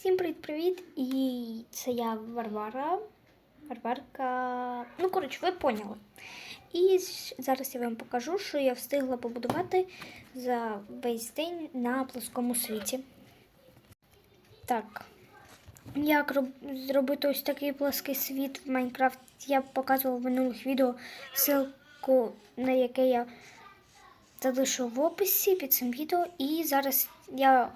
Всім привіт-привіт! І це я Варвара. Варварка. Ну, коротше, ви поняли. І зараз я вам покажу, що я встигла побудувати за весь день на плоскому світі. Так. Як зробити ось такий плоский світ в Майнкрафт, я показувала в минулих відео ссылку, на яке я залишу в описі під цим відео. І зараз я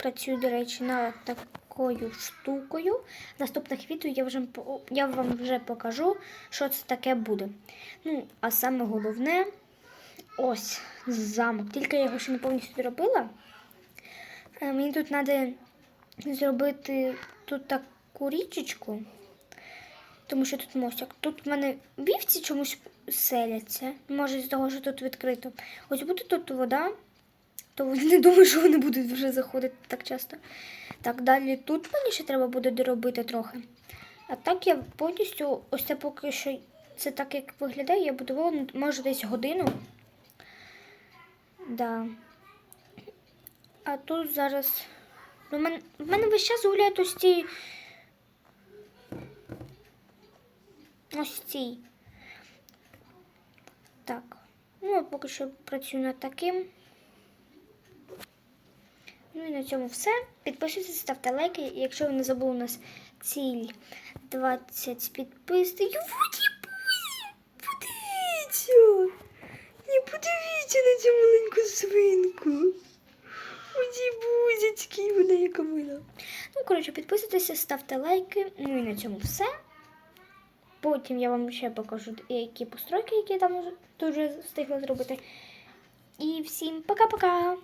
працюю, до речі, над такою штукою. В наступних відео я, вже, я вам вже покажу, що це таке буде. Ну, а саме головне ось замок. Тільки я його ще не повністю зробила. Е, Мені тут треба зробити тут таку річечку, тому що тут мостик. Тут в мене вівці чомусь селяться. Може, з того, що тут відкрито. Ось буде тут вода, то не думаю, що вони будуть вже заходити так часто. Так, далі тут мені ще треба буде доробити трохи. А так я повністю, ось це поки що це так, як виглядає, я будувала, ну, може, десь годину. Да. А тут зараз. Ну, в мене, в мене весь час гуляють ось ці. Ось ці. Так. Ну, я поки що працюю над таким. На цьому все. Підписуйтесь, ставте лайки. Якщо ви не забули, у нас ціль 20 підписників. Подивіться! Не подивіться на цю маленьку свинку. Оді бузячки, вона яка мила. Ну, коротше, підписуйтеся, ставте лайки. Ну і на цьому все. Потім я вам ще покажу, які постройки, які я там дуже встигла зробити. І всім пока-пока!